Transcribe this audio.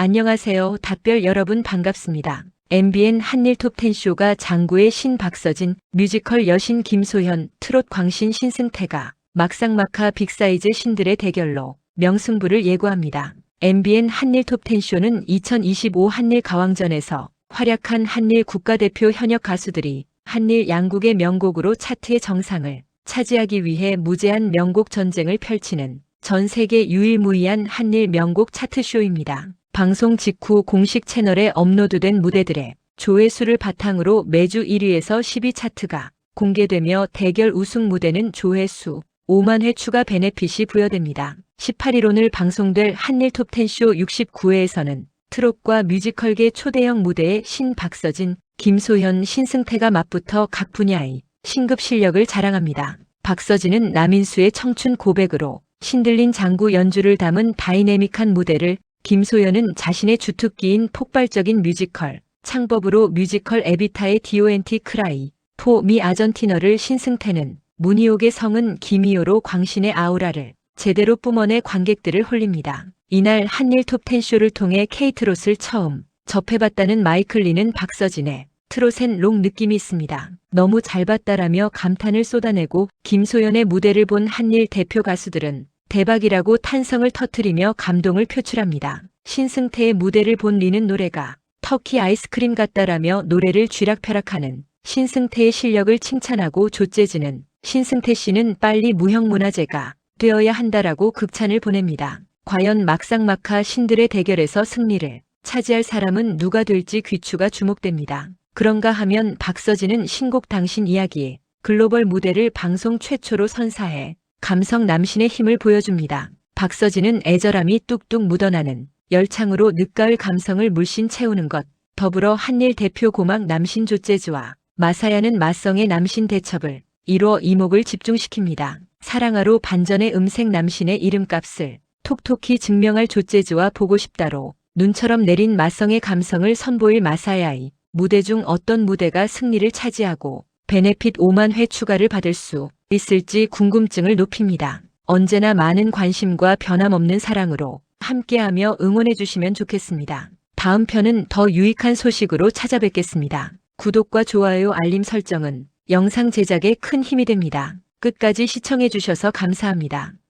안녕하세요. 답별 여러분 반갑습니다. MBN 한일 톱 10쇼가 장구의 신박서진, 뮤지컬 여신 김소현, 트롯 광신 신승태가 막상막하 빅사이즈 신들의 대결로 명승부를 예고합니다. MBN 한일 톱 10쇼는 2025 한일 가왕전에서 활약한 한일 국가대표 현역 가수들이 한일 양국의 명곡으로 차트의 정상을 차지하기 위해 무제한 명곡 전쟁을 펼치는 전 세계 유일무이한 한일 명곡 차트쇼입니다. 방송 직후 공식 채널에 업로드된 무대들의 조회수를 바탕으로 매주 1위에서 10위 차트가 공개되며 대결 우승 무대는 조회수 5만 회 추가 베네핏이 부여됩니다. 18일 오늘 방송될 한일 톱10쇼 69회에서는 트롯과 뮤지컬계 초대형 무대에 신박서진, 김소현, 신승태가 맞붙어 각 분야의 신급 실력을 자랑합니다. 박서진은 남인수의 청춘 고백으로 신들린 장구 연주를 담은 다이내믹한 무대를 김소연은 자신의 주특기인 폭발적인 뮤지컬, 창법으로 뮤지컬 에비타의 디오엔티 크라이, 포 미 아전티너를 신승태는 문희옥의 성은 김희호로 광신의 아우라를 제대로 뿜어내 관객들을 홀립니다. 이날 한일 톱10 쇼를 통해 케이트롯을 처음 접해봤다는 마이클 리는 박서진의 트롯엔 록 느낌이 있습니다. 너무 잘 봤다라며 감탄을 쏟아내고 김소연의 무대를 본 한일 대표 가수들은 대박이라고 탄성을 터트리며 감동을 표출합니다. 신승태의 무대를 본 리는 노래가 터키 아이스크림 같다라며 노래를 쥐락펴락하는 신승태의 실력을 칭찬하고 조재지는 신승태 씨는 빨리 무형문화재가 되어야 한다라고 극찬을 보냅니다. 과연 막상막하 신들의 대결에서 승리를 차지할 사람은 누가 될지 귀추가 주목됩니다. 그런가 하면 박서진은 신곡 당신 이야기에 글로벌 무대를 방송 최초로 선사해 감성 남신의 힘을 보여줍니다. 박서진은 애절함이 뚝뚝 묻어나는 열창으로 늦가을 감성을 물씬 채우는 것, 더불어 한일 대표 고막 남신 조재즈와 마사야는 마성의 남신 대첩을 이뤄 이목을 집중시킵니다. 사랑하로 반전의 음색 남신의 이름값을 톡톡히 증명할 조재즈와 보고 싶다로 눈처럼 내린 마성의 감성을 선보일 마사야의 무대 중 어떤 무대가 승리를 차지하고 베네핏 5만 회 추가를 받을 수 있을지 궁금증을 높입니다. 언제나 많은 관심과 변함없는 사랑으로 함께하며 응원해 주시면 좋겠습니다. 다음 편은 더 유익한 소식으로 찾아뵙겠습니다. 구독과 좋아요 알림 설정은 영상 제작에 큰 힘이 됩니다. 끝까지 시청해 주셔서 감사합니다.